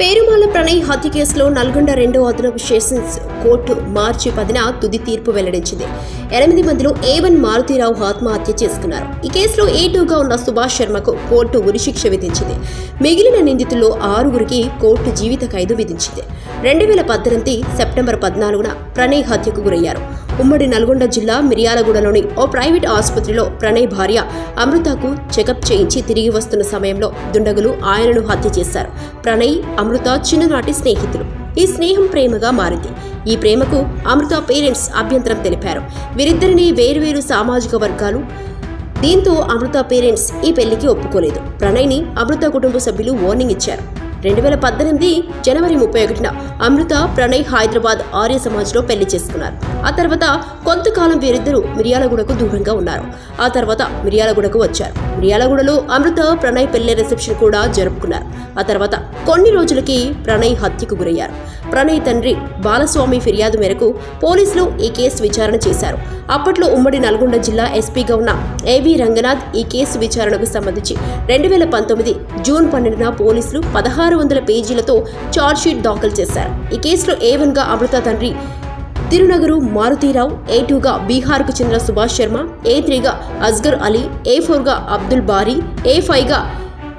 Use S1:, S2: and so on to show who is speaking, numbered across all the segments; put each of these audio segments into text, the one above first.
S1: పేరుమాల ప్రణయ్ హత్య కేసులో నల్గొండ రెండో అదనపు సెషన్స్ కోర్టు మార్చి పదిన తుది తీర్పు వెల్లడించింది. ఎనిమిది మందిలో ఏ వన్ మారుతీరావు ఆత్మహత్య చేసుకున్నారు. ఈ కేసులో ఏ టూగా ఉన్న సుభాష్ శర్మకు కోర్టు ఉరిశిక్ష విధించింది. మిగిలిన నిందితుల్లో ఆరుగురికి కోర్టు జీవిత ఖైదు విధించింది. రెండు వేల పద్దెనిమిది సెప్టెంబర్ పద్నాలుగున ప్రణయ్ హత్యకు గురయ్యారు. ఉమ్మడి నల్గొండ జిల్లా మిర్యాలగూడలోని ఓ ప్రైవేట్ ఆసుపత్రిలో ప్రణయ్ భార్య అమృతకు చెకప్ చేయించి తిరిగి వస్తున్న సమయంలో దుండగులు ఆయనను హత్య చేశారు. ప్రణయ్ అమృత చిన్ననాటి స్నేహితులు. ఈ స్నేహం ప్రేమగా మారింది. ఈ ప్రేమకు అమృత పేరెంట్స్ అభ్యంతరం తెలిపారు. వీరిద్దరిని వేరువేరు సామాజిక వర్గాలు దీంతో అమృత పేరెంట్స్ ఈ పెళ్ళికి ఒప్పుకోలేదు. ప్రణయ్ని అమృత కుటుంబ సభ్యులు వార్నింగ్ ఇచ్చారు. రెండు వేల పద్దెనిమిది జనవరి ముప్పై ఒకటిన అమృత ప్రణయ్ హైదరాబాద్ ఆర్య సమాజ్లో పెళ్ళి చేసుకున్నారు. ఆ తర్వాత కొంతకాలం వీరిద్దరూ మిర్యాలగూడకు దూరంగా ఉన్నారు. ఆ తర్వాత మిర్యాలగూడకు వచ్చారు. మిర్యాలగూడలో అమృత ప్రణయ్ పెళ్ళి రిసెప్షన్ కూడా జరుపుకున్నారు. ఆ తర్వాత కొన్ని రోజులకి ప్రణయ్ హత్యకు గురయ్యారు. ప్రణయ్ తండ్రి బాలస్వామి ఫిర్యాదు మేరకు పోలీసులు ఈ కేసు విచారణ చేశారు. అప్పట్లో ఉమ్మడి నల్గొండ జిల్లా ఎస్పీగా ఉన్న ఏవి రంగనాథ్ ఈ కేసు విచారణకు సంబంధించి రెండు వేల పంతొమ్మిది జూన్ పన్నెండున పోలీసులు పదహారు వందల పేజీలతో ఛార్జ్షీట్ దాఖలు చేశారు. ఈ కేసులో ఏవన్గా అమృత తండ్రి తిరునగరు మారుతీరావు ఏ టూగా బీహార్కు చెందిన సుభాష్ శర్మ ఏ త్రీగా అస్గర్ అలీ ఏ ఫోర్గా అబ్దుల్ బారీ ఏ ఫైవ్గా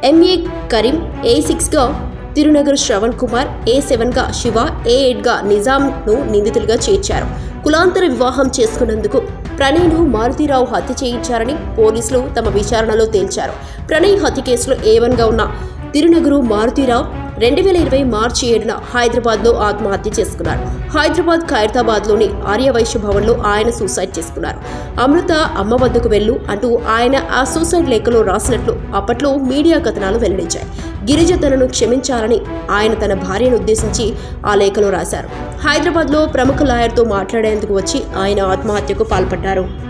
S1: ఎంఏ కరీం ఏ సిక్స్గా తిరునగర్ శ్రవణ్ కుమార్ ఏ సెవెన్గా శివ ఏ ఎయిట్గా నిజాంను నిందితులుగా చేర్చారు. కులాంతర వివాహం చేసుకున్నందుకు ప్రణయ్ను మారుతీరావు హత్య చేయించారని పోలీసులు తమ విచారణలో తేల్చారు. ప్రణయ్ హత్య కేసులో ఏవన్గా ఉన్న తిరునగరు మారుతీరావు రెండు వేల ఇరవై మార్చి ఏడున హైదరాబాద్లో ఆత్మహత్య చేసుకున్నారు. హైదరాబాద్ ఖైరతాబాద్లోని ఆర్యవైశ్య భవన్లో ఆయన సూసైడ్ చేసుకున్నారు. అమృత అమ్మ వద్దకు వెళ్ళు అంటూ ఆయన ఆ సూసైడ్ లేఖలో రాసినట్లు అప్పట్లో మీడియా కథనాలు వెల్లడించాయి. గిరిజ తనను క్షమించాలని ఆయన తన భార్యను ఉద్దేశించి ఆ లేఖలో రాశారు. హైదరాబాద్లో ప్రముఖ లాయర్తో మాట్లాడేందుకు వచ్చి ఆయన ఆత్మహత్యకు పాల్పడ్డారు.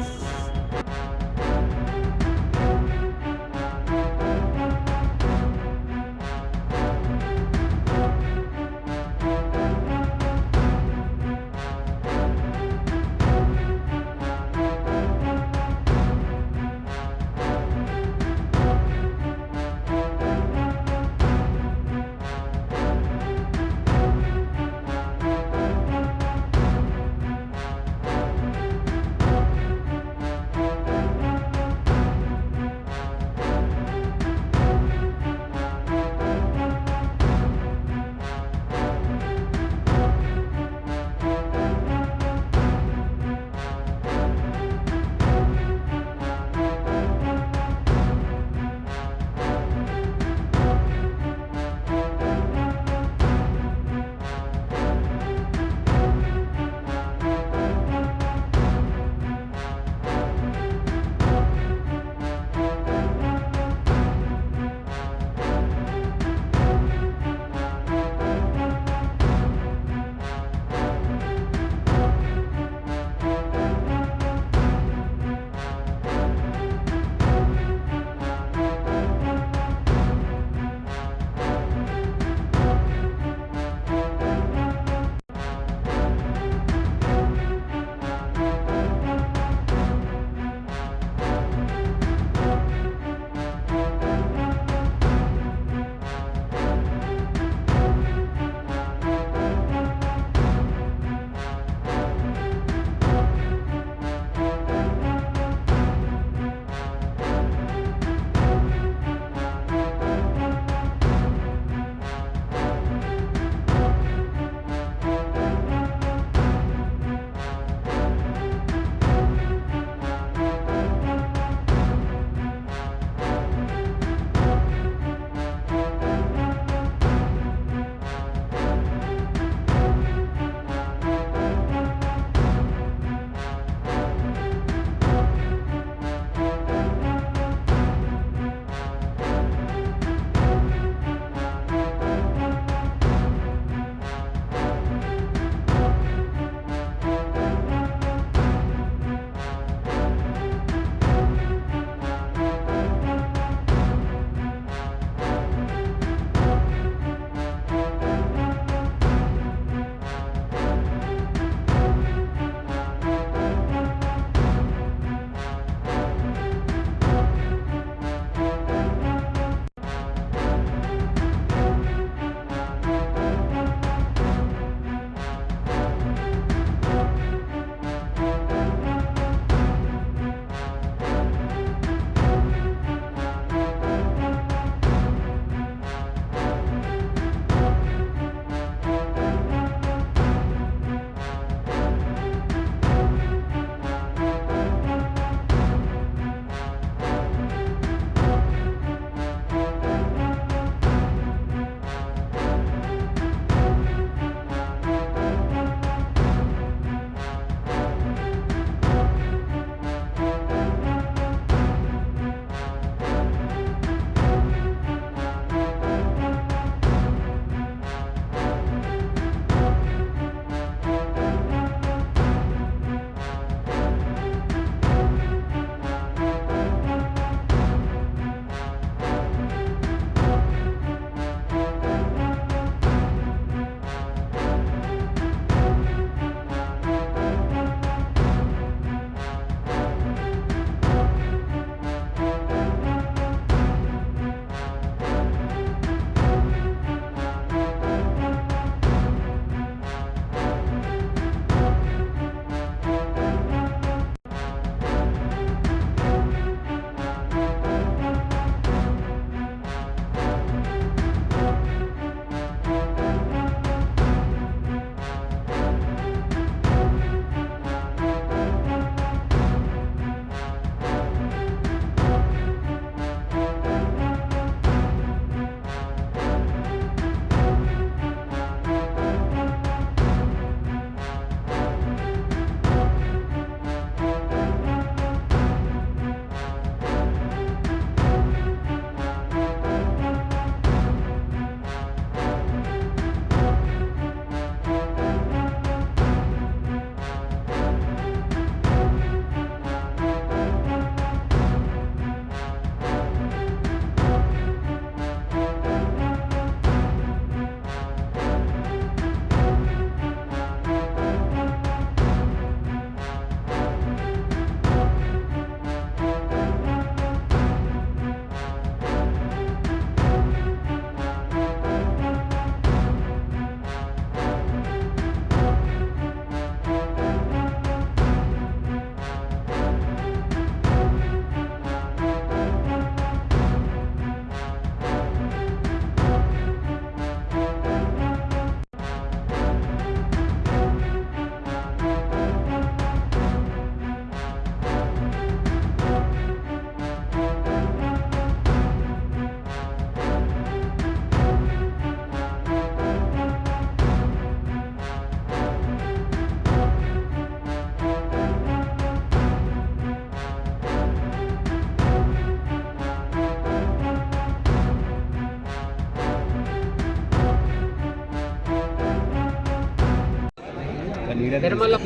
S2: పద్దెనిమిది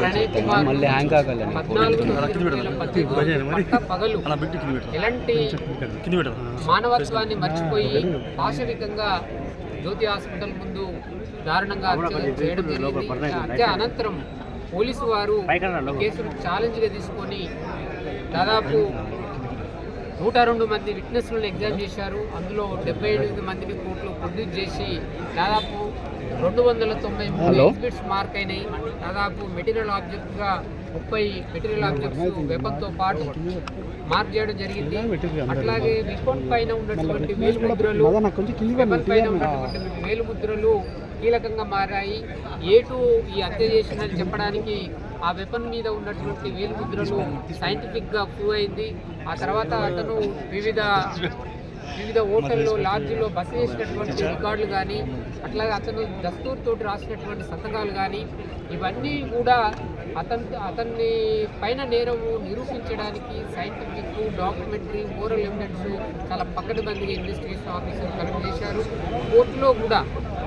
S2: పట్ట పగలు ఎలాంటి మానవత్వాన్ని మర్చిపోయి పాశవికంగా జ్యోతి హాస్పిటల్ ముందు దారుణంగా చేయడం జరిగింది హత్య అనంతరం పోలీసు వారు కేసును ఛాలెంజ్గా తీసుకొని దాదాపు నూట రెండు మంది విట్నెస్లను ఎగ్జామ్ చేశారు. అందులో డెబ్బై ఎనిమిది మందిని కోర్టులో ప్రొడ్యూస్ చేసి దాదాపు రెండు వందల తొంభై మూడు? ఎగ్జిబిట్స్ మార్క్ అయినాయి. దాదాపు మెటీరియల్ ఆబ్జెక్ట్గా ముప్పై మెటీరియల్ ఆబ్జెక్ట్స్ వెపన్తో పాటు మార్క్ చేయడం జరిగింది. అట్లాగే వెపన్ పైన ఉన్నటువంటి వేలు ముద్రలు వెపన్ పైన ఉన్నటువంటి వేలు ముద్రలు కీలకంగా మారాయి. ఏటు ఈ హత్య చేసిందని చెప్పడానికి ఆ వెపన్ మీద ఉన్నటువంటి వేలు ముద్రలు సైంటిఫిక్గా ప్రూవ్ అయింది. ఆ తర్వాత అతను వివిధ వివిధ హోటల్లో లాడ్జ్లో బస చేసినటువంటి రికార్డులు కానీ అట్లాగే అతను దస్తూర్ తోటి రాసినటువంటి సంతకాలు కానీ ఇవన్నీ కూడా అతను అతన్ని పైన నేరము నిరూపించడానికి సైంటిఫిక్ డాక్యుమెంటరీ మోరల్ ఎవిడెన్స్ చాలా పక్కడబందిగా ఇన్వెస్టిగేషన్ ఆఫీసర్ కలెక్ట్ చేశారు. కోర్టులో కూడా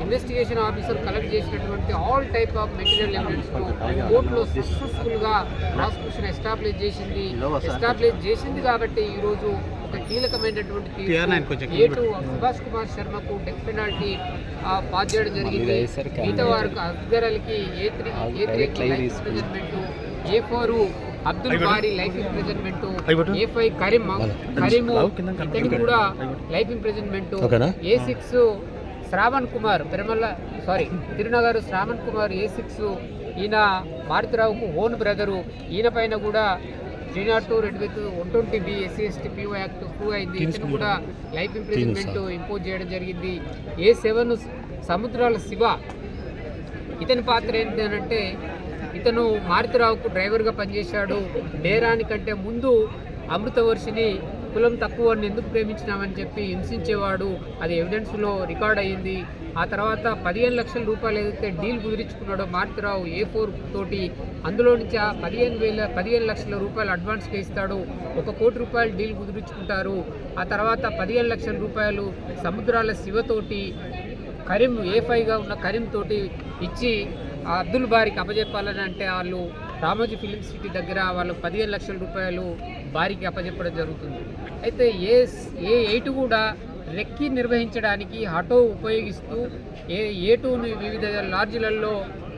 S2: ఇన్వెస్టిగేషన్ ఆఫీసర్ కలెక్ట్ చేసినటువంటి all type of material evidence కోర్టులో సక్సెస్ఫుల్గా ప్రాసిక్యూషన్ ఎస్టాబ్లిష్ చేసింది. ఎస్టాబ్లిష్ చేసింది కాబట్టి ఈ రోజు ఒక కీలకమైనటువంటి తీర్పు ఏటు సుభాష్ కుమార్ శర్మకు డెత్ పెనాల్టీ పాస్ చేయడం జరిగింది. మిగతా వారికి Asghar అలీకి A three A three life imprisonment A four Abdul Bari life imprisonment A five Karim Karim ఇతనికి కూడా life imprisonment A six Shravan Kumar Peramalla sorry Tirunagar Shravan Kumar A six ఈయన మారుతిరావుకు own brother. ఈయన పైన కూడా three not two రెండు with one twenty B SC ST PO act prove అయింది. ఇతను కూడా. లైఫ్ ఇంప్రిజన్మెంట్ ఇంపోజ్ చేయడం జరిగింది. A seven Samudrala Siva. ఇతని పాత్ర ఏంటి అంటే ఇతను మారుతిరావుకు డ్రైవర్గా పనిచేశాడు. నేరానికంటే ముందు అమృతవర్షిని కులం తక్కువ ఎందుకు ప్రేమించినామని చెప్పి హింసించేవాడు. అది ఎవిడెన్స్లో రికార్డ్ అయ్యింది. ఆ తర్వాత పదిహేను లక్షల రూపాయలు ఏదైతే డీల్ కుదిరించుకున్నాడో మారుతిరావు ఏ ఫోర్ తోటి అందులో నుంచి ఆ పదిహేను వేల పదిహేను లక్షల రూపాయలు అడ్వాన్స్గా ఇస్తాడు. ఒక కోటి రూపాయలు డీల్ కుదిరించుకుంటారు. ఆ తర్వాత పదిహేను లక్షల రూపాయలు సముద్రాల శివతోటి కరీం ఏ ఫైవ్గా ఉన్న కరీం తోటి ఇచ్చి అబ్దుల్ బారికి అప్పజెప్పాలని అంటే వాళ్ళు రామోజీ ఫిలిం సిటీ దగ్గర వాళ్ళు పదిహేను లక్షల రూపాయలు బారికి అప్పజెప్పడం జరుగుతుంది. అయితే ఏ ఏ ఎయిట్ కూడా రెక్కి నిర్వహించడానికి ఆటో ఉపయోగిస్తూ ఏ ఏ టూని వివిధ లాడ్జీలలో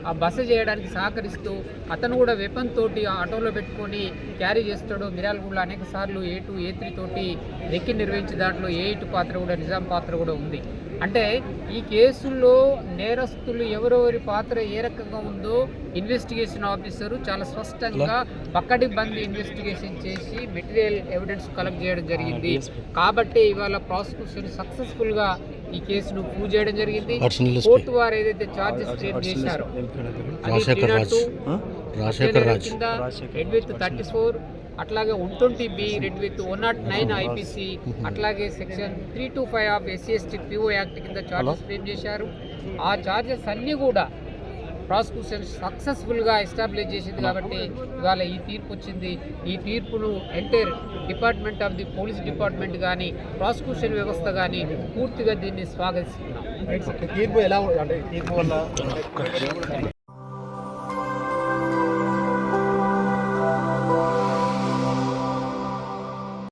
S2: ఆ బస చేయడానికి సహకరిస్తూ అతను కూడా వెపన్ తోటి ఆ ఆటోలో పెట్టుకొని క్యారీ చేస్తాడు. మిరాలగూడలో అనేక సార్లు ఏ టూ ఏ త్రీ తోటి రెక్కి నిర్వహించే దాంట్లో ఏ ఎయిట్ పాత్ర కూడా నిజాం పాత్ర కూడా ఉంది. అంటే ఈ కేసుల్లో నేరస్తులు ఎవరెవరి పాత్ర ఏ రకంగా ఉందో ఇన్వెస్టిగేషన్ ఆఫీసరు చాలా స్పష్టంగా పక్కడి బంద్ ఇన్వెస్టిగేషన్ చేసి మెటీరియల్ ఎవిడెన్స్ కలెక్ట్ చేయడం జరిగింది. కాబట్టి ఇవాళ ప్రాసిక్యూషన్ సక్సెస్ఫుల్గా ఈ కేసును ప్రూవ్ చేయడం జరిగింది. కోర్టు వారు ఏదైతే చార్జెస్ ఫ్రేమ్ చేశారో
S3: రాజశేఖర్ రాజ్.
S2: థర్టీ ఫోర్ అట్లాగే one twenty B read with one not nine IPC అట్లాగే section three two five of SC ST PO act కింద చార్జెస్ ఫ్రేమ్ చేశారు. ఆ చార్జెస్ అన్నీ కూడా ప్రాసిక్యూషన్ సక్సెస్ఫుల్గా ఎస్టాబ్లిష్ చేసింది కాబట్టి ఇవాళ ఈ తీర్పు వచ్చింది. ఈ తీర్పును entire department of the police department కానీ ప్రాసిక్యూషన్ వ్యవస్థ కానీ పూర్తిగా దీన్ని స్వాగతిస్తున్నాం.
S4: తీర్పు ఎలా అంటే తీర్పు వల్ల